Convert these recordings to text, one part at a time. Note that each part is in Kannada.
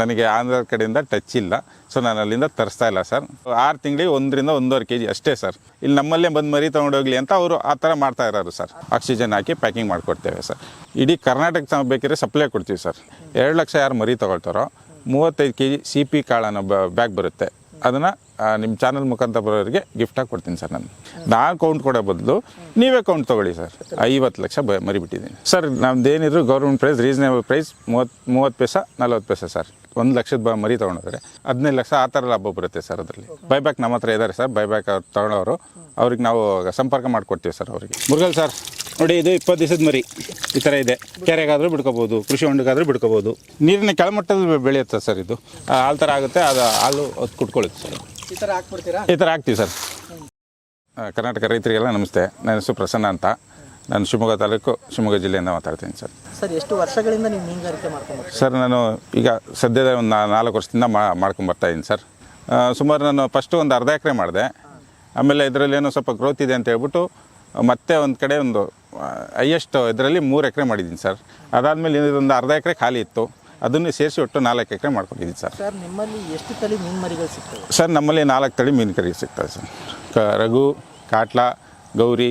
ನನಗೆ ಆಂಧ್ರ ಕಡೆಯಿಂದ ಟಚ್ ಇಲ್ಲ. ಸೊ ನಾನು ಅಲ್ಲಿಂದ ತರಿಸ್ತಾ ಇಲ್ಲ ಸರ್ ಆರು ತಿಂಗಳಿಗೆ ಒಂದರಿಂದ ಒಂದೂವರೆ ಕೆ ಜಿ ಅಷ್ಟೇ ಸರ್ ಇಲ್ಲಿ ನಮ್ಮಲ್ಲೇ ಬಂದು ಮರಿ ತೊಗೊಂಡೋಗ್ಲಿ ಅಂತ ಅವರು ಆ ಥರ ಮಾಡ್ತಾ ಇರೋರು ಸರ್ ಆಕ್ಸಿಜನ್ ಹಾಕಿ ಪ್ಯಾಕಿಂಗ್ ಮಾಡಿಕೊಡ್ತೇವೆ ಸರ್ ಇಡೀ ಕರ್ನಾಟಕ ಬೇಕಿದ್ರೆ ಸಪ್ಲೈ ಕೊಡ್ತೀವಿ ಸರ್ ಎರಡು ಲಕ್ಷ ಯಾರು ಮರಿ ತೊಗೊಳ್ತಾರೋ, ಮೂವತ್ತೈದು ಕೆ ಜಿ ಸಿ ಪಿ ಕಾಳು ಅನ್ನೋ ಬ್ಯಾಗ್ ಬರುತ್ತೆ. ಅದನ್ನು ನಿಮ್ಮ ಚಾನಲ್ ಮುಖಾಂತರ ಬರೋರಿಗೆ ಗಿಫ್ಟಾಗಿ ಕೊಡ್ತೀನಿ ಸರ್ ನಾನು. ನಾನು ಕೌಂಟ್ ಕೊಡೋ ಬದಲು ನೀವೇ ಕೌಂಟ್ ತೊಗೊಳ್ಳಿ ಸರ್ ಐವತ್ತು ಲಕ್ಷ ಬ ಮರಿಬಿಟ್ಟಿದ್ದೀನಿ. ಸರ್ ನಮ್ದು ಏನಿದ್ರು ಗೌರ್ಮೆಂಟ್ ಪ್ರೈಸ್ ರೀಸನೇಬಲ್ ಪ್ರೈಸ್ ಮೂವತ್ತು ಮೂವತ್ತು ಪೈಸಾ, ನಲ್ವತ್ತು ಪೈಸೆ ಸರ್ ಒಂದು ಲಕ್ಷದ ಬ ಮರಿ ತೊಗೊಂಡ್ರೆ ಹದಿನೈದು ಲಕ್ಷ ಆ ಥರ ಲಾಭ ಬರುತ್ತೆ ಸರ್ ಅದರಲ್ಲಿ. ಬೈಬ್ಯಾಕ್ ನಮ್ಮ ಹತ್ರ ಇದ್ದಾರೆ ಸರ್ ಬೈಬ್ಯಾಕ್ ಅವ್ರು ತೊಗೊಳೋರು. ಅವ್ರಿಗೆ ನಾವು ಸಂಪರ್ಕ ಮಾಡಿಕೊಡ್ತೀವಿ ಸರ್ ಅವರಿಗೆ. ಮುರುಗಲ್ ಸರ್ ನೋಡಿ ಇದು ಇಪ್ಪತ್ತು ದಿವಸದ ಮರಿ. ಈ ಥರ ಇದೆ. ಕೆರೆಗಾದರೂ ಬಿಡ್ಕೋಬೋದು, ಕೃಷಿ ಹೊಂಡಕ್ಕಾದರೂ ಬಿಡ್ಕೋಬೋದು. ನೀರಿನ ಕೆಳಮಟ್ಟದಲ್ಲಿ ಬೆಳೆಯುತ್ತೆ ಸರ್ ಇದು? ಹಾಲು ಥರ ಆಗುತ್ತೆ, ಅದು ಹಾಲು ಅದು ಕುಟ್ಕೊಳ್ಳುತ್ತೆ ಸರ್ ಈ ಥರ ಹಾಕ್ಬಿಡ್ತೀರಾ? ಈ ಥರ ಹಾಕ್ತೀವಿ ಸರ್. ಕರ್ನಾಟಕ ರೈತರಿಗೆಲ್ಲ ನಮಸ್ತೆ. ನನ್ನ ಹೆಸರು ಪ್ರಸನ್ನ ಅಂತ. ನಾನು ಶಿವಮೊಗ್ಗ ತಾಲೂಕು ಶಿವಮೊಗ್ಗ ಜಿಲ್ಲೆಯಿಂದ ಮಾತಾಡ್ತೀನಿ ಸರ್. ಸರ್ ಎಷ್ಟು ವರ್ಷಗಳಿಂದ ನೀವು ಮೀನುಗಾರಿಕೆ ಮಾಡ್ಕೊಂಡು ಸರ್ ನಾನು ಈಗ ಸದ್ಯದ ಒಂದು ನಾಲ್ಕು ವರ್ಷದಿಂದ ಮಾ ಮಾಡ್ಕೊಂಬರ್ತಾ ಇದ್ದೀನಿ ಸರ್. ಸುಮಾರು ನಾನು ಫಸ್ಟು ಒಂದು ಅರ್ಧ ಎಕರೆ ಮಾಡಿದೆ. ಆಮೇಲೆ ಇದರಲ್ಲಿ ಏನೋ ಸ್ವಲ್ಪ ಗ್ರೋತ್ ಇದೆ ಅಂತ ಹೇಳ್ಬಿಟ್ಟು ಮತ್ತೆ ಒಂದು ಕಡೆ ಒಂದು ಹೈಯೆಸ್ಟ್ ಇದರಲ್ಲಿ ಮೂರು ಎಕರೆ ಮಾಡಿದ್ದೀನಿ ಸರ್. ಅದಾದಮೇಲೆ ಇನ್ನೊಂದು ಅರ್ಧ ಎಕರೆ ಖಾಲಿ ಇತ್ತು. ಅದನ್ನು ಸೇರಿಸಿ ಒಟ್ಟು ನಾಲ್ಕು ಎಕರೆ ಮಾಡ್ಕೊಂಡಿದ್ದೀವಿ ಸರ್. ಸರ್ ನಿಮ್ಮಲ್ಲಿ ಎಷ್ಟು ತಳಿ ಮೀನು ಮರಿಗಳು ಸಿಗ್ತವೆ? ಸರ್ ನಮ್ಮಲ್ಲಿ ನಾಲ್ಕು ತಳಿ ಮೀನು ಕರಿ ಸಿಗ್ತದೆ ಸರ್. ಕ ರಘು ಕಾಟ್ಲಾ ಗೌರಿ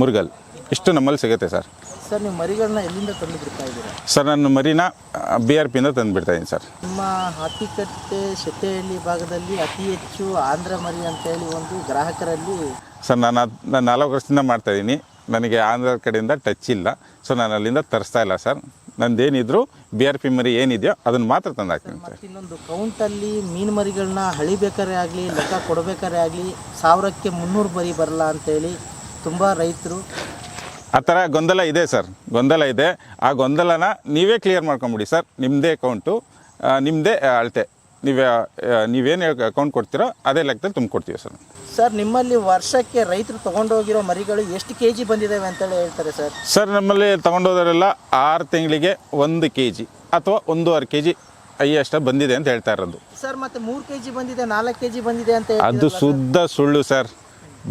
ಮುರುಗಲ್ ಇಷ್ಟು ನಮ್ಮಲ್ಲಿ ಸಿಗುತ್ತೆ ಸರ್. ಸರ್ ನೀವು ಮರಿಗಳನ್ನ ಎಲ್ಲಿಂದ ತಂದು ಬಿಡ್ತಾ ಇದ್ದೀರಾ? ಸರ್ ನಾನು ಮರಿನ ಬಿ ಆರ್ ಪಿಯಿಂದ ತಂದು ಬಿಡ್ತಾಯಿದ್ದೀನಿ ಸರ್. ನಿಮ್ಮ ಹಾತಿಕಟ್ಟೆ ಶೆಟ್ಟೆಹಳ್ಳಿ ಭಾಗದಲ್ಲಿ ಅತಿ ಹೆಚ್ಚು ಆಂಧ್ರ ಮರಿ ಅಂತೇಳಿ ಒಂದು ಗ್ರಾಹಕರಲ್ಲಿ ಸರ್ ನಾನು ಅದು ನಾನು ನಾಲ್ಕು ವರ್ಷದಿಂದ ಮಾಡ್ತಾಯಿದ್ದೀನಿ ನನಗೆ ಆಂಧ್ರ ಕಡೆಯಿಂದ ಟಚ್ ಇಲ್ಲ. ಸೊ ನಾನು ಅಲ್ಲಿಂದ ತರಿಸ್ತಾ ಇಲ್ಲ ಸರ್. ನಂದೇನಿದ್ರು ಬಿ ಆರ್ ಪಿ ಮರಿ ಏನಿದೆಯೋ ಅದನ್ನು ಮಾತ್ರ ತಂದು ಹಾಕ್ತೀನಿ ಸರ್. ಇನ್ನೊಂದು ಕೌಂಟಲ್ಲಿ ಮೀನು ಮರಿಗಳನ್ನ ಹಳಿಬೇಕಾರೆ ಆಗಲಿ ಲೆಕ್ಕ ಕೊಡಬೇಕಾರೆ ಆಗಲಿ ಸಾವಿರಕ್ಕೆ ಮುನ್ನೂರು ಮರಿ ಬರಲ್ಲ ಅಂತೇಳಿ ತುಂಬ ರೈತರು ಆ ಥರ ಗೊಂದಲ ಇದೆ ಸರ್ ಗೊಂದಲ ಇದೆ. ಆ ಗೊಂದಲನ ನೀವೇ ಕ್ಲಿಯರ್ ಮಾಡ್ಕೊಂಬಿಡಿ ಸರ್ ನಿಮ್ಮದೇ ಕೌಂಟು ನಿಮ್ಮದೇ ಅಳತೆ. ನೀವೇ ನೀವೇನು ಅಕೌಂಟ್ ಕೊಡ್ತೀರೋ ಅದೇ ಲೆಕ್ಕದಲ್ಲಿ ತುಂಬ ಕೊಡ್ತೀವಿ ಸರ್. ಸರ್ ನಿಮ್ಮಲ್ಲಿ ವರ್ಷಕ್ಕೆ ರೈತರು ತೊಗೊಂಡೋಗಿರೋ ಮರಿಗಳು ಎಷ್ಟು ಕೆ ಜಿ ಬಂದಿದ್ದಾವೆ ಅಂತೇಳಿ ಹೇಳ್ತಾರೆ ಸರ್? ಸರ್ ನಮ್ಮಲ್ಲಿ ತೊಗೊಂಡೋದರೆಲ್ಲ ಆರು ತಿಂಗಳಿಗೆ ಒಂದು ಕೆ ಜಿ ಅಥವಾ ಒಂದೂವರೆ ಕೆ ಜಿ ಅಷ್ಟೇ ಬಂದಿದೆ ಅಂತ ಹೇಳ್ತಾ ಇರೋದು. ಸರ್ ಮತ್ತೆ ಮೂರು ಕೆ ಜಿ ಬಂದಿದೆ ನಾಲ್ಕು ಕೆ ಜಿ ಬಂದಿದೆ ಅಂತ ಅದು ಶುದ್ಧ ಸುಳ್ಳು ಸರ್.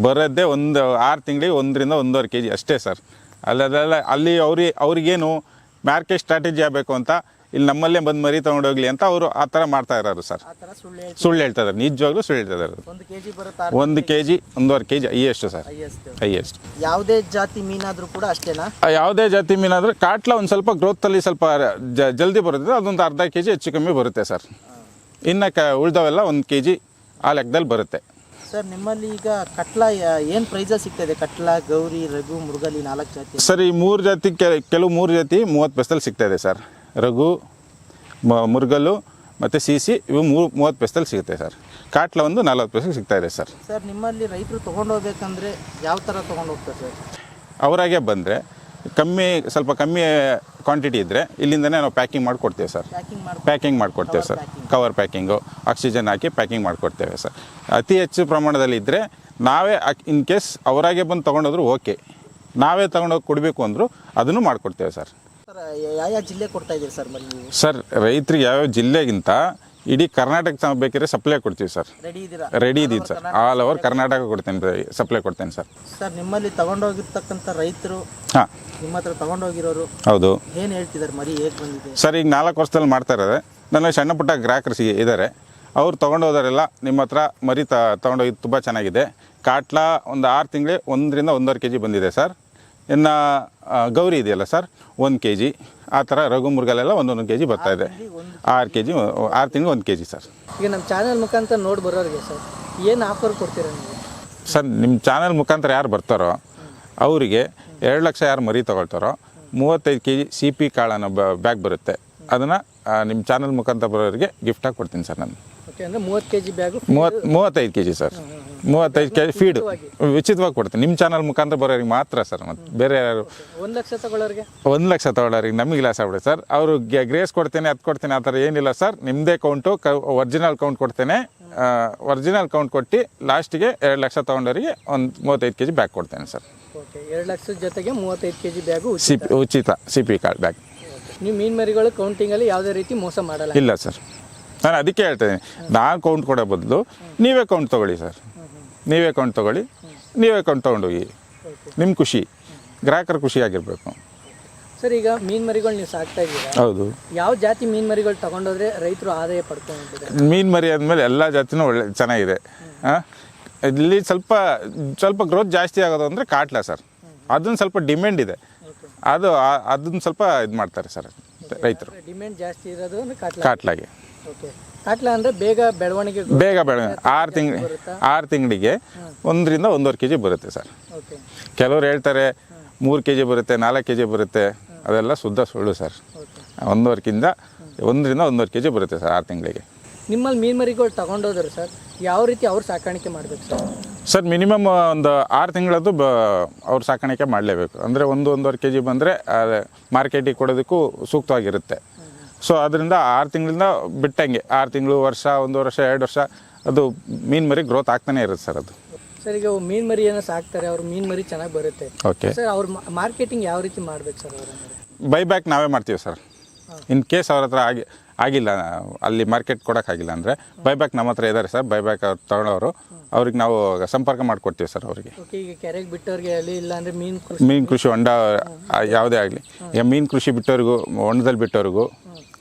ಬರೋದೇ ಒಂದು ಆರು ತಿಂಗಳಿಗೆ ಒಂದರಿಂದ ಒಂದೂವರೆ ಕೆ ಜಿ ಅಷ್ಟೇ ಸರ್. ಅಲ್ಲದೆಲ್ಲ ಅಲ್ಲಿ ಅವ್ರಿಗೆ ಅವ್ರಿಗೇನು ಮಾರ್ಕೆಟ್ ಸ್ಟ್ರಾಟಜಿ ಆಗಬೇಕು ಅಂತ ಇಲ್ಲಿ ನಮ್ಮಲ್ಲೇ ಬಂದು ಮರಿ ತೊಗೊಂಡೋಗ್ಲಿ ಅಂತ ಅವರು ಆ ಥರ ಮಾಡ್ತಾ ಇರೋರು ಸರ್. ಸುಳ್ಳು ಹೇಳ್ತಾ ಇದ್ದಾರೆ ನಿಜವಾಗ್ಲೂ ಸುಳ್ಳು ಹೇಳ್ತಾ ಇದ್ದಾರೆ ಒಂದು ಕೆ ಜಿ ಒಂದೂವರೆ K G highest sir. Highest. ಯಾವುದೇ ಜಾತಿ ಮೀನಾದರೂ ಕೂಡ ಅಷ್ಟೇನಾ? ಯಾವುದೇ ಜಾತಿ ಮೀನಾದರೂ ಕಾಟ್ಲ ಒಂದು ಸ್ವಲ್ಪ ಗ್ರೋತಲ್ಲಿ ಸ್ವಲ್ಪ ಜಲ್ದಿ ಬರುತ್ತೆ ಅದೊಂದು ಅರ್ಧ ಕೆ ಜಿ ಹೆಚ್ಚು ಕಮ್ಮಿ ಬರುತ್ತೆ ಸರ್. ಇನ್ನು ಕ ಉಳ್ದವೆಲ್ಲ ಒಂದು ಕೆ ಜಿ ಆ ಲೆಕ್ಕದಲ್ಲಿ ಬರುತ್ತೆ. ಸರ್ ನಿಮ್ಮಲ್ಲಿ ಈಗ ಕಟ್ಲ ಏನು ಪ್ರೈಸ ಸಿಗ್ತದೆ ಕಟ್ಲ ಗೌರಿ ರಘು ಮುರುಗಲಿ ನಾಲ್ಕು ಜಾತಿ. ಸರ್ ಈ ಮೂರು ಜಾತಿ ಕೆಲವು ಮೂರು ಜಾತಿ ಮೂವತ್ತು ಪೈಸದಲ್ಲಿ ಸಿಗ್ತಾ ಇದೆ ಸರ್. ರಘು ಮ- ಮುರುಗಲ್ಲು ಮತ್ತು ಸಿ ಸಿ ಇವು ಮೂರು ಮೂವತ್ತು ಪೈಸದಲ್ಲಿ ಸಿಗುತ್ತೆ ಸರ್. ಕಾಟ್ಲ ಒಂದು ನಲ್ವತ್ತು ಪೈಸೆಗೆ ಸಿಗ್ತಾ ಇದೆ ಸರ್. ಸರ್ ನಿಮ್ಮಲ್ಲಿ ರೈತರು ತೊಗೊಂಡೋಗ್ಬೇಕಂದ್ರೆ ಯಾವ ಥರ ತೊಗೊಂಡು ಹೋಗ್ತಾರೆ ಸರ್? ಅವರಾಗೆ ಬಂದರೆ ಕಮ್ಮಿ ಸ್ವಲ್ಪ ಕಮ್ಮಿ ಕ್ವಾಂಟಿಟಿ ಇದ್ದರೆ ಇಲ್ಲಿಂದನೇ ನಾವು ಪ್ಯಾಕಿಂಗ್ ಮಾಡಿಕೊಡ್ತೇವೆ ಸರ್. ಪ್ಯಾಕಿಂಗ್ ಮಾಡಿ ಪ್ಯಾಕಿಂಗ್ ಮಾಡಿಕೊಡ್ತೇವೆ ಸರ್. ಕವರ್ ಪ್ಯಾಕಿಂಗು ಆಕ್ಸಿಜನ್ ಹಾಕಿ ಪ್ಯಾಕಿಂಗ್ ಮಾಡಿಕೊಡ್ತೇವೆ ಸರ್. ಅತಿ ಹೆಚ್ಚು ಪ್ರಮಾಣದಲ್ಲಿ ಇದ್ದರೆ ನಾವೇ ಇನ್ ಕೇಸ್ ಅವರಾಗೆ ಬಂದು ತೊಗೊಂಡೋದ್ರು ಓಕೆ ನಾವೇ ತೊಗೊಂಡೋಗಿ ಕೊಡಬೇಕು ಅಂದರೂ ಅದನ್ನು ಮಾಡಿಕೊಡ್ತೇವೆ ಸರ್. ಯಾವ ಯಾವ ಜಿಲ್ಲೆ ಕೊಡ್ತಾ ಇದ್ದೀರಿ ಸರ್ ಸರ್ ರೈತರಿಗೆ ಯಾವ್ಯಾವ ಜಿಲ್ಲೆಗಿಂತ ಇಡೀ ಕರ್ನಾಟಕ ಬೇಕಿದ್ರೆ ಸಪ್ಲೈ ಕೊಡ್ತೀವಿ ಸರ್. ರೆಡಿ ಇದೀನಿ ಸರ್. ಆಲ್ ಓವರ್ ಕರ್ನಾಟಕ ಕೊಡ್ತೇನೆ ಸಪ್ಲೈ ಕೊಡ್ತೇನೆ ಸರ್. ಸರ್ ನಿಮ್ಮಲ್ಲಿ ತಗೊಂಡೋಗಿರ್ತಕ್ಕಂಥ ರೈತರು ಹಾಂ. ನಿಮ್ಮ ಹತ್ರ ತಗೊಂಡೋಗಿರೋರು ಹೌದು. ಏನು ಹೇಳ್ತಿದ್ದಾರೆ ಮರಿ ಹೇಗೆ ಬಂದಿದೆ? ಸರ್ ಈಗ ನಾಲ್ಕು ವರ್ಷದಲ್ಲಿ ಮಾಡ್ತಾ ಇದ್ದಾರೆ ನನ್ನ ಸಣ್ಣ ಪುಟ್ಟ ಗ್ರಾಹಕರಿಗೆ ಇದ್ದಾರೆ. ಅವ್ರು ತೊಗೊಂಡೋದರೆಲ್ಲ ನಿಮ್ಮ ಹತ್ರ ಮರಿ ತ ತೊಗೊಂಡೋಗಿ ತುಂಬ ಚೆನ್ನಾಗಿದೆ. ಕಾಟ್ಲಾ ಒಂದು ಆರು ತಿಂಗಳಿಗೆ ಒಂದರಿಂದ ಒಂದೂವರೆ ಕೆ ಜಿ ಬಂದಿದೆ ಸರ್. ಇನ್ನು ಗೌರಿ ಇದೆಯಲ್ಲ ಸರ್? ಒಂದು ಕೆ ಜಿ ಆ ಥರ ರಘು ಮುರುಗಲೆಲ್ಲ ಒಂದೊಂದು ಕೆ ಜಿ ಬರ್ತಾ ಇದೆ. ಆರು ಕೆ ಜಿ ಆರು ತಿಂಗಳು ಒಂದು ಕೆ ಜಿ ಸರ್. ಈಗ ನಮ್ಮ ಚಾನಲ್ ಮುಖಾಂತರ ನೋಡಿ ಬರೋರಿಗೆ ಸರ್ ಏನು ಆಫರ್ ಕೊಡ್ತೀರಾ ನೀವು? ಸರ್ ನಿಮ್ಮ ಚಾನಲ್ ಮುಖಾಂತರ ಯಾರು ಬರ್ತಾರೋ ಅವರಿಗೆ ಎರಡು ಲಕ್ಷ ಯಾರು ಮರಿ ತೊಗೊಳ್ತಾರೋ ಮೂವತ್ತೈದು ಕೆ ಜಿ ಸಿ ಪಿ ಕಾಳನ ಬ್ಯಾಗ್ ಬರುತ್ತೆ. ಅದನ್ನು ನಿಮ್ಮ ಚಾನಲ್ ಮುಖಾಂತರ ಬರೋರಿಗೆ ಗಿಫ್ಟಾಗಿ ಕೊಡ್ತೀನಿ ಸರ್ ನಾನು. ಮೂವತ್ತು ಕೆ ಜಿ ಬ್ಯಾಗು ಮೂವತ್ತು ಮೂವತ್ತೈದು ಕೆ ಜಿ ಸರ್ ಮೂವತ್ತೈದು ಕೆ ಫೀಡ್ ಉಚಿತವಾಗಿ ಕೊಡ್ತೀನಿ ನಿಮ್ಮ ಚಾನಲ್ ಮುಖಾಂತರ ಬರೋರಿಗೆ ಮಾತ್ರ ಸರ್ ಮತ್ತು ಬೇರೆ ಯಾರು ಒಂದು ಲಕ್ಷ ತಗೊಳ್ಳೋರಿಗೆ? ಒಂದು ಲಕ್ಷ ತಗೊಳ್ಳೋರಿಗೆ ನಮಗೆ ಲಾಸ್ ಆಗ್ಬಿಡುತ್ತೆ ಸರ್ ಅವರು ಗ್ರೇಸ್ ಕೊಡ್ತೇನೆ ಅದು ಕೊಡ್ತೇನೆ ಆ ಥರ ಏನಿಲ್ಲ ಸರ್ ನಿಮ್ಮದೇ ಕೌಂಟು ಕ ಒರಿಜಿನಲ್ ಕೌಂಟ್ ಕೊಡ್ತೇನೆ. ಒರಿಜಿನಲ್ ಕೌಂಟ್ ಕೊಟ್ಟು ಲಾಸ್ಟಿಗೆ ಎರಡು ಲಕ್ಷ ತೊಗೊಂಡವರಿಗೆ ಒಂದು ಮೂವತ್ತೈದು ಕೆ ಜಿ ಬ್ಯಾಗ್ ಕೊಡ್ತೇನೆ ಸರ್ ಎರಡು ಲಕ್ಷದ ಜೊತೆಗೆ ಮೂವತ್ತೈದು K G bag C P ಉಚಿತ ಸಿ ಪಿ ಕಾರ್ಡ್ ಬ್ಯಾಗ್ ನೀವು ಮೀನು ಮರಿಗಳು ಕೌಂಟಿಂಗಲ್ಲಿ ಯಾವುದೇ ರೀತಿ ಮೋಸ ಮಾಡಲ್ಲ. ಇಲ್ಲ ಸರ್ ನಾನು ಅದಕ್ಕೆ ಹೇಳ್ತೇನೆ ನಾನು ಕೌಂಟ್ ಕೊಡೋ ಬದಲು ನೀವೇ ಕೌಂಟ್ ತೊಗೊಳ್ಳಿ ಸರ್ ನೀವೇ ಅಕೌಂಟ್ ತೊಗೊಳ್ಳಿ. ನೀವೇ ಅಕೌಂಟ್ ತೊಗೊಂಡೋಗಿ. ನಿಮ್ಮ ಖುಷಿ. ಗ್ರಾಹಕರ ಖುಷಿಯಾಗಿರಬೇಕು ಸರ್ ಈಗ ಮೀನ್ ಮರಿಗಳು ನೀವು ಸಾಕ್ತಾ ಇದ್ದೀರಾ? ಹೌದು. ಯಾವ ಜಾತಿ ಮೀನ್ ಮರಿಗಳು ತಗೊಂಡೋದ್ರೆ ರೈತರು ಆದಾಯ ಪಡ್ಕೊಂಡಿದ್ದಾರೆ ಮೀನು ಮರಿ ಆದಮೇಲೆ ಎಲ್ಲ ಜಾತಿನೂ ಒಳ್ಳೆ ಚೆನ್ನಾಗಿದೆ. ಹಾಂ ಇಲ್ಲಿ ಸ್ವಲ್ಪ ಸ್ವಲ್ಪ ಗ್ರೋತ್ ಜಾಸ್ತಿ ಆಗೋದು ಅಂದರೆ ಕಾಟ್ಲ ಸರ್. ಅದನ್ನು ಸ್ವಲ್ಪ ಡಿಮ್ಯಾಂಡ್ ಇದೆ. ಅದು ಅದನ್ನು ಸ್ವಲ್ಪ ಇದು ಮಾಡ್ತಾರೆ ಸರ್ ರೈತರು. ಡಿಮ್ಯಾಂಡ್ ಜಾಸ್ತಿ ಇರೋದು ಕಾಟ್ಲಾಗೆ. ಕಾಟ್ಲ ಅಂದ್ರೆ ಬೇಗ ಬೆಳವಣಿಗೆ ಬೇಗ ಬೆಳವಣಿಗೆ ಆರು ತಿಂಗಳು ಆರು ತಿಂಗಳಿಗೆ ಒಂದರಿಂದ ಒಂದೂವರೆ ಕೆ ಜಿ ಬರುತ್ತೆ ಸರ್. ಕೆಲವರು ಹೇಳ್ತಾರೆ ಮೂರು ಕೆ ಜಿ ಬರುತ್ತೆ ನಾಲ್ಕು ಕೆ ಜಿ ಬರುತ್ತೆ ಅದೆಲ್ಲ ಶುದ್ಧ ಸುಳ್ಳು ಸರ್. ಓಕೆ. ಒಂದೂವರೆಕಿಂತ ಒಂದರಿಂದ ಒಂದೂವರೆ ಕೆ ಜಿ ಬರುತ್ತೆ ಸರ್ ಆರು ತಿಂಗಳಿಗೆ. ನಿಮ್ಮಲ್ಲಿ ಮೀನು ಮರಿಗಳು ತಗೊಂಡೋದ್ರೆ ಸರ್ ಯಾವ ರೀತಿ ಅವ್ರು ಸಾಕಾಣಿಕೆ ಮಾಡಬೇಕು ಸರ್? ಸರ್ ಮಿನಿಮಮ್ ಒಂದು ಆರು ತಿಂಗಳದ್ದು ಬ ಅವ್ರ ಸಾಕಾಣಿಕೆ ಮಾಡಲೇಬೇಕು. ಅಂದರೆ ಒಂದು ಒಂದೂವರೆ ಕೆ ಜಿ ಬಂದರೆ ಮಾರ್ಕೆಟಿಗೆ ಕೊಡೋದಕ್ಕೂ ಸೂಕ್ತವಾಗಿರುತ್ತೆ. ಸೊ ಅದರಿಂದ ಆರು ತಿಂಗಳಿಂದ ಬಿಟ್ಟಂಗೆ. ಆರು ತಿಂಗಳು ವರ್ಷ ಒಂದು ವರ್ಷ ಎರಡು ವರ್ಷ ಅದು ಮೀನು ಮರಿ ಗ್ರೋತ್ ಆಗ್ತಾನೆ ಇರುತ್ತೆ ಸರ್ ಅದು. ಸರ್ ಈಗ ಮೀನ್ ಮರಿಯನ್ನು ಸಾಕ್ತಾರೆ ಅವ್ರ ಮೀನ್ ಮರಿ ಚೆನ್ನಾಗಿ ಬರುತ್ತೆ. ಓಕೆ ಸರ್ ಅವ್ರ ಮಾರ್ಕೆಟಿಂಗ್ ಯಾವ ರೀತಿ ಮಾಡ್ಬೇಕು ಸರ್ ಅವ್ರ ಬೈ ಬ್ಯಾಕ್ ನಾವೇ ಮಾಡ್ತೀವಿ ಸರ್. ಇನ್ ಕೇಸ್ ಅವ್ರ ಹತ್ರ ಆಗಿ ಆಗಿಲ್ಲ. ಅಲ್ಲಿ ಮಾರ್ಕೆಟ್ ಕೊಡೋಕ್ಕಾಗಿಲ್ಲ ಅಂದರೆ ಬೈಬ್ಯಾಕ್ ನಮ್ಮ ಹತ್ರ ಇದ್ದಾರೆ ಸರ್. ಬೈಬ್ಯಾಕ್ ಅವ್ರು ತಗೊಳ್ಳೋರು ಅವ್ರಿಗೆ ನಾವು ಸಂಪರ್ಕ ಮಾಡಿಕೊಡ್ತೀವಿ ಸರ್ ಅವರಿಗೆ. ಈಗ ಕೆರೆಗೆ ಬಿಟ್ಟವ್ರಿಗೆ ಅಲ್ಲಿ ಮೀನ್ ಕೃಷಿ ಮೀನು ಕೃಷಿ ಹೊಂಡ ಯಾವುದೇ ಆಗಲಿ. ಈಗ ಮೀನು ಕೃಷಿ ಬಿಟ್ಟವ್ರಿಗೂ ಹೊಂಡದಲ್ಲಿ ಬಿಟ್ಟವ್ರಿಗೂ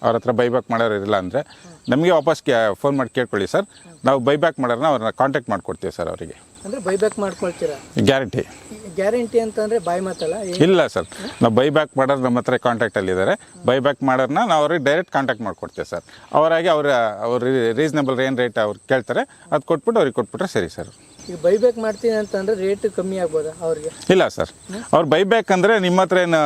ಅವ್ರ ಹತ್ರ ಬೈಬ್ಯಾಕ್ ಮಾಡೋರು ಇರಲಿಲ್ಲ ಅಂದರೆ ನಮಗೆ ವಾಪಸ್ ಫೋನ್ ಮಾಡಿ ಕೇಳ್ಕೊಳ್ಳಿ ಸರ್. ನಾವು ಬೈಬ್ಯಾಕ್ ಮಾಡೋರನ್ನ ಅವ್ರನ್ನ ಕಾಂಟ್ಯಾಕ್ಟ್ ಮಾಡಿಕೊಡ್ತೀವಿ ಸರ್ ಅವರಿಗೆ. ಅಂದರೆ ಬೈಬ್ಯಾಕ್ ಮಾಡ್ಕೊಳ್ತೀರಾ? ಗ್ಯಾರಂಟಿ ಗ್ಯಾರಂಟಿ ಅಂತಂದರೆ ಬಾಯ್ ಮಾತಲ್ಲ ಇಲ್ಲ ಸರ್. ನಾವು ಬೈಬ್ಯಾಕ್ ಮಾಡೋರು ನಮ್ಮ ಹತ್ರ ಕಾಂಟ್ಯಾಕ್ಟಲ್ಲಿ ಇದ್ದಾರೆ ಬೈಬ್ಯಾಕ್ ಮಾಡೋರ್ನ ನಾವು ಅವ್ರಿಗೆ ಡೈರೆಕ್ಟ್ ಕಾಂಟ್ಯಾಕ್ಟ್ ಮಾಡ್ಕೊಡ್ತೀವಿ ಸರ್. ಅವರಾಗಿ ಅವ್ರ ಅವ್ರ ರೀಸನೇಬಲ್ ಏನು ರೇಟ್ ಅವ್ರು ಕೇಳ್ತಾರೆ. ಅದು ಕೊಟ್ಬಿಟ್ಟು ಅವ್ರಿಗೆ ಕೊಟ್ಬಿಟ್ರೆ ಸರಿ ಸರ್. ಈಗ ಬೈಬ್ಯಾಕ್ ಮಾಡ್ತೀನಿ ಅಂತಂದ್ರೆ ರೇಟ್ ಕಮ್ಮಿ ಆಗ್ಬೋದಾ ಅವ್ರಿಗೆ? ಇಲ್ಲ ಸರ್. ಅವ್ರು ಬೈಬ್ಯಾಕ್ ಅಂದರೆ ನಿಮ್ಮ ಹತ್ರ ಏನು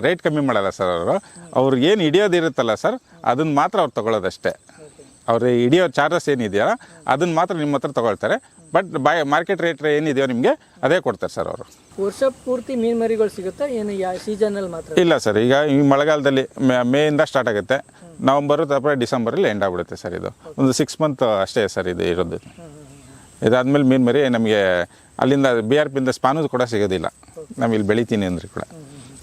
ರೇಟ್ ಕಮ್ಮಿ ಮಾಡಲ್ಲ ಸರ್ ಅವರು. ಅವ್ರಿಗೆ ಏನು ಹಿಡಿಯೋದಿರುತ್ತಲ್ಲ ಸರ್ ಅದನ್ನ ಮಾತ್ರ ಅವ್ರು ತಗೊಳ್ಳೋದಷ್ಟೇ ಅವ್ರು ಹಿಡಿಯೋ ಚಾರ್ಜಸ್ ಏನಿದೆಯಲ್ಲ ಅದನ್ನ ಮಾತ್ರ ನಿಮ್ಮ ಹತ್ರ ತಗೊಳ್ತಾರೆ. ಬಟ್ ಬಾಯ್ ಮಾರ್ಕೆಟ್ ರೇಟ್ ಏನಿದೆಯೋ ನಿಮಗೆ ಅದೇ ಕೊಡ್ತಾರೆ ಸರ್ ಅವರು. ವರ್ಷ ಪೂರ್ತಿ ಮೀನು ಮರಿಗಳು ಸಿಗುತ್ತಾ ಏನು ಯಾ ಸೀಸನಲ್ಲಿ ಮಾತ್ರ? ಇಲ್ಲ ಸರ್ ಈಗ ಈ ಮಳೆಗಾಲದಲ್ಲಿ ಮೇ- ಮೇಯಿಂದ ಸ್ಟಾರ್ಟ್ ಆಗುತ್ತೆ. ನವಂಬರು ಅಥವಾ ಡಿಸೆಂಬರಲ್ಲಿ ಎಂಡ್ ಆಗ್ಬಿಡುತ್ತೆ ಸರ್ ಇದು. ಒಂದು ಸಿಕ್ಸ್ ಮಂತ್ ಅಷ್ಟೇ ಸರ್ ಇದು ಇರೋದು. ಇದಾದ್ಮೇಲೆ ಮೀನು ಮರಿ ನಮಗೆ ಅಲ್ಲಿಂದ ಬಿ ಆರ್ ಪಿಯಿಂದ ಸ್ಪಾನು ಕೂಡ ಸಿಗೋದಿಲ್ಲ. ನಾವು ಇಲ್ಲಿ ಬೆಳಿತೀನಿ ಅಂದ್ರೆ ಕೂಡ.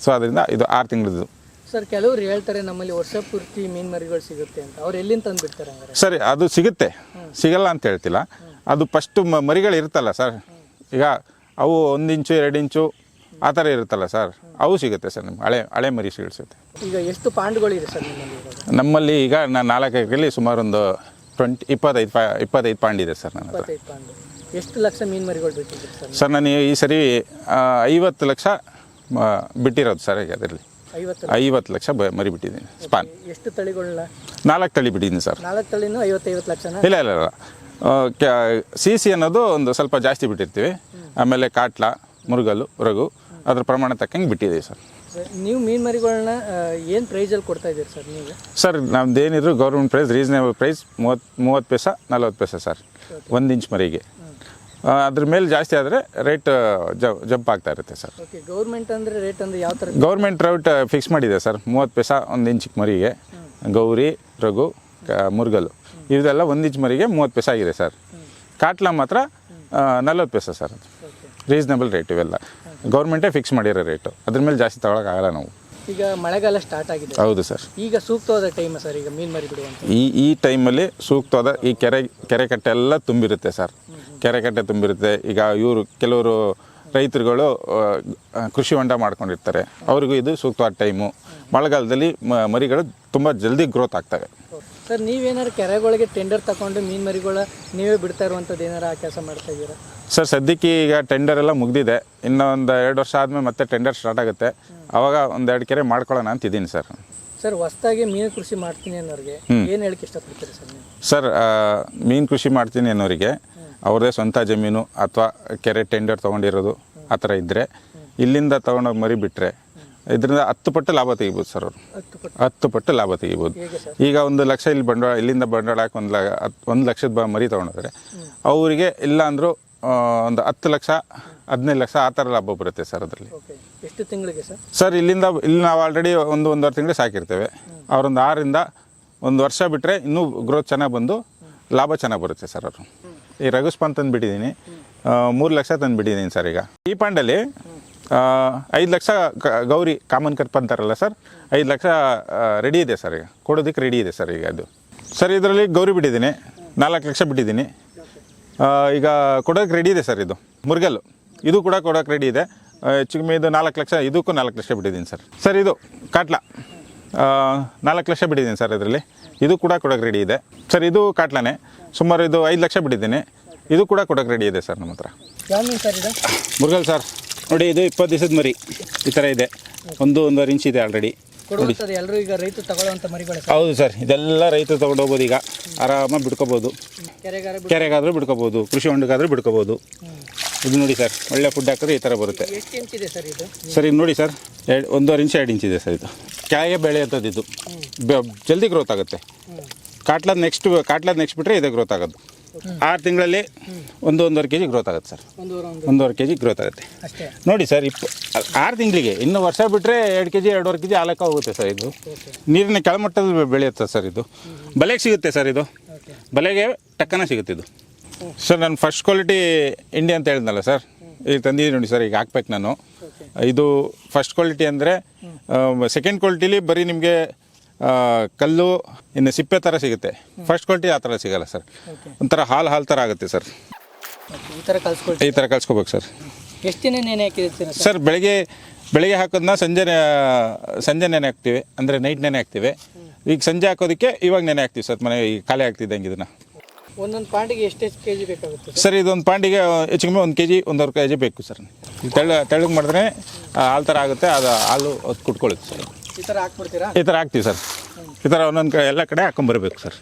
ಸೊ ಅದರಿಂದ ಇದು ಆರು ತಿಂಗಳದ್ದು ಸರ್ ಕೆಲವರು ಹೇಳ್ತಾರೆ ನಮ್ಮಲ್ಲಿ ವರ್ಷ ಪೂರ್ತಿ ಮೀನು ಮರಿಗಳು ಸಿಗುತ್ತೆ ಅಂತ. ಅವ್ರು ಎಲ್ಲಿಂದ ತಂದು ಬಿಡ್ತಾರೆ ಸರಿ ಅದು ಸಿಗುತ್ತೆ. ಸಿಗಲ್ಲ ಅಂತ ಹೇಳ್ತಿಲ್ಲ. ಅದು ಫಸ್ಟು ಮರಿಗಳು ಇರುತ್ತಲ್ಲ ಸರ್ ಈಗ ಅವು ಒಂದು ಇಂಚು ಎರಡು ಇಂಚು ಆ ಥರ ಇರುತ್ತಲ್ಲ ಸರ್ ಅವು ಸಿಗುತ್ತೆ ಸರ್ ನಿಮ್ಗೆ. ಹಳೆ ಹಳೆ ಮರಿ ಸಿಗುತ್ತೆ. ಈಗ ಎಷ್ಟು ಪಾಂಡ್ಗಳಿದೆ ಸರ್ ನಿಮ್ಮಲ್ಲಿ ಈಗ ನಾನು ನಾಲ್ಕು ಎಕರೆಯಲ್ಲಿ ಸುಮಾರು ಒಂದು ಟ್ವೆಂಟಿ ಇಪ್ಪತ್ತೈದು ಪಾ ಇಪ್ಪತ್ತೈದು ಪಾಂಡ್ ಇದೆ ಸರ್ ನನ್ನ ಹತ್ರ ಇಪ್ಪತ್ತೈದು ಪಾಂಡು ಎಷ್ಟು ಲಕ್ಷ ಮೀನು ಮರಿಗಳು ಬಿಟ್ಟಿದ್ದೀರಿ ಸರ್ ಸರ್ ನಾನು ಈ ಸರಿ ಆ, ಐವತ್ತು ಲಕ್ಷ ಬಿಟ್ಟಿರೋದು ಸರ್ ಈಗ ಅದರಲ್ಲಿ. ಐವತ್ತು ಐವತ್ತು ಲಕ್ಷ ಬ ಮರಿ ಬಿಟ್ಟಿದ್ದೀನಿ ಸ್ಪಾನ್. ಎಷ್ಟು ತಳಿಗಳನ್ನ ನಾಲ್ಕು ತಳಿ ಬಿಟ್ಟಿದ್ದೀನಿ ಸರ್. ನಾಲ್ಕು ತಳಿನೂ ಐವತ್ತೈವತ್ತು ಲಕ್ಷನ? ಇಲ್ಲ ಇಲ್ಲ ಇಲ್ಲ. ಸಿ ಸಿ ಅನ್ನೋದು ಒಂದು ಸ್ವಲ್ಪ ಜಾಸ್ತಿ ಬಿಟ್ಟಿರ್ತೀವಿ. ಆಮೇಲೆ ಕಾಟ್ಲ ಮುರುಗಲು ರಘು ಅದ್ರ ಪ್ರಮಾಣ ತಕ್ಕಂಗೆ ಬಿಟ್ಟಿದ್ದೀವಿ ಸರ್, ನೀವು ಮೀನ್ ಮರಿಗಳನ್ನ ಏನು ಪ್ರೈಸಲ್ಲಿ ಕೊಡ್ತಾ ಇದ್ದೀರಿ ಸರ್ ನೀವು? ಸರ್ ನಮ್ದು ಏನಿದ್ರು ಗೌರ್ಮೆಂಟ್ ಪ್ರೈಸ್ ರೀಸನೇಬಲ್ ಪ್ರೈಸ್ ಮೂವತ್ತು ಮೂವತ್ತು ಪೈಸ ನಲ್ವತ್ತು ಪೈಸೆ ಸರ್ ಒಂದು ಇಂಚ್ ಮರಿಗೆ. ಅದ್ರ ಮೇಲೆ ಜಾಸ್ತಿ ಆದರೆ ರೇಟ್ ಜಂಪ್ ಆಗ್ತಾ ಇರುತ್ತೆ ಸರ್ ಓಕೆ ಗೌರ್ಮೆಂಟ್ ಅಂದರೆ ರೇಟ್ ಅಂದ್ರೆ ಯಾವ ಥರ ಗೌರ್ಮೆಂಟ್ ರೇಟ್ ಫಿಕ್ಸ್ ಮಾಡಿದೆ ಸರ್ ಮೂವತ್ತು ಪೈಸ ಒಂದು ಇಂಚಿಗೆ ಮರಿಗೆ. ಗೌರಿ ರಘು ಮುರುಗಲು. ಇದೆಲ್ಲ ಒಂದು ಇಂಚ್ ಮರಿಗೆ ಮೂವತ್ತು ಪೈಸೆ ಆಗಿದೆ ಸರ್ ಕಾಟ್ಲಾ ಮಾತ್ರ ನಲ್ವತ್ತು paise sir reasonable reasonable rate ಇವೆಲ್ಲ. ಗೌರ್ಮೆಂಟೇ ಫಿಕ್ಸ್ ಮಾಡಿರೋ ರೇಟು ಅದ್ರ ಮೇಲೆ ಜಾಸ್ತಿ ತಗೊಳಕ್ಕಾಗಲ್ಲ ನಾವು. ಈಗ ಮಳೆಗಾಲ ಸ್ಟಾರ್ಟ್ ಆಗಿದೆ. ಹೌದು ಸರ್. ಈಗ ಸೂಕ್ತವಾದ ಟೈಮ್ ಸರ್ ಈಗ ಮೀನ್ ಮರಿ ಬಿಡುವಂತ ಈ ಈ ಟೈಮಲ್ಲಿ ಸೂಕ್ತವಾದ ಈ ಕೆರೆ ಕೆರೆ ಕಟ್ಟೆ ಎಲ್ಲ ತುಂಬಿರುತ್ತೆ ಸರ್. ಕೆರೆ ಕಟ್ಟೆ ತುಂಬಿರುತ್ತೆ. ಈಗ ಇವರು ಕೆಲವರು ರೈತರುಗಳು ಆ, ಕೃಷಿ ಹೊಂಡ ಮಾಡ್ಕೊಂಡಿರ್ತಾರೆ. ಅವ್ರಿಗೂ ಇದು ಸೂಕ್ತವಾದ ಟೈಮು ಮಳೆಗಾಲದಲ್ಲಿ ಮ- ಮರಿಗಳು ತುಂಬ ಜಲ್ದಿ ಗ್ರೋತ್ ಆಗ್ತವೆ. ಸರ್ ನೀವೇನಾದ್ರು ಕೆರೆಗಳಿಗೆ ಟೆಂಡರ್ ತಗೊಂಡು ಮೀನು ಮರಿಗಳ ನೀವೇ ಬಿಡ್ತಾ ಇರುವಂಥದ್ದು ಏನಾರು ಆ ಕೆಲಸ ಮಾಡ್ತಾ ಇದ್ದೀರಾ? ಸರ್ ಸದ್ಯಕ್ಕೆ ಈಗ ಟೆಂಡರ್ ಎಲ್ಲ ಮುಗಿದಿದೆ. ಇನ್ನೂ ಒಂದು ಎರಡು ವರ್ಷ ಆದಮೇಲೆ ಮತ್ತೆ ಟೆಂಡರ್ ಸ್ಟಾರ್ಟ್ ಆಗುತ್ತೆ. ಅವಾಗ ಒಂದೆರಡು ಕೆರೆ ಮಾಡ್ಕೊಳ್ಳೋಣ ಅಂತಿದ್ದೀನಿ ಸರ್. ಸರ್ ಹೊಸ್ದಾಗಿ ಮೀನು ಕೃಷಿ ಮಾಡ್ತೀನಿ ಅನ್ನೋರಿಗೆ ಏನು ಹೇಳಕ್ಕೆ ಇಷ್ಟಪಡ್ತೀರಿ ಸರ್ ನೀವು? ಸರ್ ಮೀನು ಕೃಷಿ ಮಾಡ್ತೀನಿ ಅನ್ನೋರಿಗೆ ಅವ್ರದೇ ಸ್ವಂತ ಜಮೀನು ಅಥವಾ ಕೆರೆ ಟೆಂಡರ್ ತೊಗೊಂಡಿರೋದು ಆ ಥರ ಇದ್ದರೆ ಇಲ್ಲಿಂದ ತೊಗೊಂಡೋಗಿ ಮರಿ ಬಿಟ್ಟರೆ ಇದರಿಂದ ಹತ್ತು ಪಟ್ಟು ಲಾಭ ತೆಗಿಬೋದು ಸರ್ ಅವರು. ಹತ್ತು ಪಟ್ಟು. ಲಾಭ ತೆಗಿಬೋದು. ಈಗ ಒಂದು ಲಕ್ಷ ಇಲ್ಲಿ ಬಂಡವಾಳ ಇಲ್ಲಿಂದ ಬಂಡವಾಳ ಹಾಕಿ ಒಂದು ಒಂದು ಲಕ್ಷದ ಬ ಮರಿ ತೊಗೊಂಡಿದ್ರೆ ಅವರಿಗೆ ಇಲ್ಲ ಅಂದರೂ ಒಂದು ಹತ್ತು ಲಕ್ಷ ಹದಿನೈದು ಲಕ್ಷ ಆ ಥರ ಲಾಭ ಬರುತ್ತೆ ಸರ್ ಅದರಲ್ಲಿ. ಎಷ್ಟು ತಿಂಗಳಿಗೆ ಸರ್? ಸರ್ ಇಲ್ಲಿಂದ ಇಲ್ಲಿ ನಾವು ಆಲ್ರೆಡಿ ಒಂದು ಒಂದೂವರೆ ತಿಂಗಳು ಸಾಕಿರ್ತೇವೆ. ಅವರೊಂದು ಆರರಿಂದ ಒಂದು ವರ್ಷ ಬಿಟ್ಟರೆ ಇನ್ನೂ ಗ್ರೋತ್ ಚೆನ್ನಾಗಿ ಬಂದು ಲಾಭ ಚೆನ್ನಾಗಿ ಬರುತ್ತೆ ಸರ್ ಅವರು. ಈ ರಘುಸ್ಪಾನ್ ತಂದುಬಿಟ್ಟಿದ್ದೀನಿ. ಮೂರು ಲಕ್ಷ ತಂದುಬಿಟ್ಟಿದ್ದೀನಿ ಸರ್ ಈಗ. ಈ ಪಾಂಡಲ್ಲಿ ಐದು ಲಕ್ಷ ಗೌರಿ ಕಾಮನ್ ಕರ್ಪ್ ಅಂತಾರಲ್ಲ ಸರ್? ಐದು ಲಕ್ಷ ರೆಡಿ ಇದೆ ಸರ್ ಈಗ. ಕೊಡೋದಕ್ಕೆ ರೆಡಿ ಇದೆ ಸರ್ ಈಗ ಅದು. ಸರ್ ಇದರಲ್ಲಿ ಗೌರಿ ಬಿಟ್ಟಿದ್ದೀನಿ. ನಾಲ್ಕು ಲಕ್ಷ ಬಿಟ್ಟಿದ್ದೀನಿ. ಈಗ ಕೊಡೋಕ್ಕೆ ರೆಡಿ ಇದೆ ಸರ್ ಇದು. ಮುರುಗಲ್ಲು. ಇದು ಕೂಡ ಕೊಡೋಕ್ಕೆ ರೆಡಿ ಇದೆ. ಹೆಚ್ಚು ಇದು ನಾಲ್ಕು ಲಕ್ಷ ಇದಕ್ಕೂ ನಾಲ್ಕು ಲಕ್ಷ ಬಿಟ್ಟಿದ್ದೀನಿ ಸರ್. ಸರ್ ಇದು ಕಾಟ್ಲ. ನಾಲ್ಕು ಲಕ್ಷ ಬಿಟ್ಟಿದ್ದೀನಿ ಸರ್ ಇದರಲ್ಲಿ. ಇದು ಕೂಡ ಕೊಡೋಕ್ಕೆ ರೆಡಿ ಇದೆ. ಸರ್ ಇದು ಕಾಟ್ಲನೇ. ಸುಮಾರು ಇದು ಐದು ಲಕ್ಷ ಬಿಟ್ಟಿದ್ದೀನಿ. ಇದು ಕೂಡ ಕೊಡೋಕೆ ರೆಡಿ ಇದೆ ಸರ್ ನಮ್ಮ ಹತ್ರ. ಮುರುಗಲ್ ಸರ್. ನೋಡಿ ಇದು ಇಪ್ಪತ್ತು ದಿವಸದ ಮರಿ. ಈ ಥರ ಇದೆ. ಒಂದು ಒಂದೂವರೆ ಇಂಚ್ ಇದೆ ಆಲ್ರೆಡಿ ಎಲ್ಲರೂ ಈಗ ರೈತರು ತಗೊಳ್ಳುವಂಥ ಮರಿಗಳು ಹೌದು ಸರ್. ಇದೆಲ್ಲ ರೈತರು ತೊಗೊಂಡೋಗ್ಬೋದು ಈಗ. ಆರಾಮಾಗಿ ಬಿಡ್ಕೋಬೋದು. ಕೆರೆಗಾರ ಕೆರೆಗಾದರೂ ಬಿಡ್ಕೋಬೋದು. ಕೃಷಿ ಹೊಂಡಕ್ಕಾದರೂ ಬಿಡ್ಕೋಬೋದು. ಇದು ನೋಡಿ ಸರ್ ಒಳ್ಳೆ ಫುಡ್ ಹಾಕಿದ್ರೆ ಈ ಥರ ಬರುತ್ತೆ. ಸರ್ ಇದು? ನೋಡಿ ಸರ್ ಎರಡು ಒಂದೂವರೆ ಇಂಚ್ ಎರಡು ಇಂಚ್ ಇದೆ ಸರ್ ಇದು. ಕೆಳಗೆ ಬೆಳೆಯುವಂಥದ್ದು ಇದು. ಬೆ- ಜಲ್ದಿ ಗ್ರೋತ್ ಆಗುತ್ತೆ. ಕಾಟ್ಲದ ನೆಕ್ಸ್ಟ್ ಕಾಟ್ಲದ ನೆಕ್ಸ್ಟ್ ಬಿಟ್ಟರೆ ಇದೇ ಗ್ರೋತ್ ಆಗೋದು. ಆರು ತಿಂಗಳಲ್ಲಿ ಒಂದು ಒಂದೂವರೆ ಕೆ ಜಿ ಗ್ರೋತ್ ಆಗುತ್ತೆ ಸರ್. ಒಂದೂವರೆ ಒಂದು ಕೆ ಜಿ ಗ್ರೋತ್ ಆಗುತ್ತೆ. ನೋಡಿ ಸರ್ ಇಪ್ಪ ಆರು ತಿಂಗಳಿಗೆ ಇನ್ನು ವರ್ಷ ಬಿಟ್ಟರೆ ಎರಡು ಕೆ ಜಿ ಎರಡೂವರೆ ಕೆ ಜಿ ಆಲಕ್ಕ ಹೋಗುತ್ತೆ ಸರ್ ಇದು. ನೀರಿನ ಕೆಳಮಟ್ಟದಲ್ಲಿ ಬೆಳೆಯುತ್ತೆ ಸರ್ ಇದು. ಬಲೆಗೆ ಸಿಗುತ್ತೆ ಸರ್ ಇದು. ಬಲೆಗೆ ಟಕ್ಕನ ಸಿಗುತ್ತೆ ಇದು. ಸರ್ ನಾನು ಫಸ್ಟ್ ಕ್ವಾಲಿಟಿ ಇಂಡಿ ಅಂತ ಹೇಳಿದ್ನಲ್ಲ ಸರ್. ಈಗ ತಂದಿದ್ದೀನಿ ನೋಡಿ ಸರ್ ಈಗ ಹಾಕ್ಬೇಕು ನಾನು. ಇದು ಫಸ್ಟ್ ಕ್ವಾಲಿಟಿ ಅಂದರೆ ಸೆಕೆಂಡ್ ಕ್ವಾಲಿಟಿಲಿ ಬರೀ ನಿಮಗೆ ಕಲ್ಲು ಇನ್ನು ಸಿಪ್ಪೆ ಥರ ಸಿಗುತ್ತೆ. ಫಸ್ಟ್ ಕ್ವಾಲಿಟಿ ಆ ಥರ ಸಿಗಲ್ಲ ಸರ್ ಒಂಥರ ಹಾಲು ಹಾಲು ಥರ ಆಗುತ್ತೆ ಸರ್ ಈ ಥರ ಕಲ್ಸ್ಕೊಳ್ತೀವಿ ಈ ಥರ ಕಲ್ಸ್ಕೋಬೇಕು ಸರ್ ಎಷ್ಟು ದಿನ ನೆನೆ ಹಾಕಿರ್ತೀರ ಸರ್ ಬೆಳಗ್ಗೆ ಬೆಳಗ್ಗೆ ಹಾಕೋದನ್ನ ಸಂಜೆ ಸಂಜೆ ನೆನೆ ಹಾಕ್ತೀವಿ. ಅಂದರೆ ನೈಟ್ ನೆನೆ ಹಾಕ್ತೀವಿ. ಈಗ ಸಂಜೆ ಹಾಕೋದಕ್ಕೆ ಇವಾಗ ನೆನೆ ಹಾಕ್ತೀವಿ ಸರ್ ಮನೆ ಈಗ ಖಾಲಿ ಆಗ್ತಿದ್ದಂಗೆ ಇದನ್ನು. ಒಂದೊಂದು ಪಾಂಡಿಗೆ ಎಷ್ಟೆಷ್ಟು ಕೆ ಜಿ ಬೇಕಾಗುತ್ತೆ ಸರ್ ಇದೊಂದು ಪಾಂಡಿಗೆ ಹೆಚ್ಚು ಕಮ್ಮಿ ಒಂದು ಕೆ ಜಿ ಒಂದೂವರೆ ಕೆ ಜಿ ಬೇಕು ಸರ್ ತೆಳ್ಳು ತೆಳ್ಳ ತೆಳ್ಳಗೆ ಮಾಡಿದ್ರೆ ಹಾಲು ಥರ ಆಗುತ್ತೆ. ಅದು ಹಾಲು ಅದು ಕುಟ್ಕೊಳ್ಳುತ್ತೆ ಸರ್ ಈ ಥರ ಹಾಕ್ಬಿಡ್ತೀರಾ? ಈ ಥರ ಹಾಕ್ತೀವಿ ಸರ್. ಈ ಥರ ಒಂದೊಂದು ಕಡೆ ಎಲ್ಲ ಕಡೆ ಹಾಕೊಂಬರ್ಬೇಕು ಸರ್.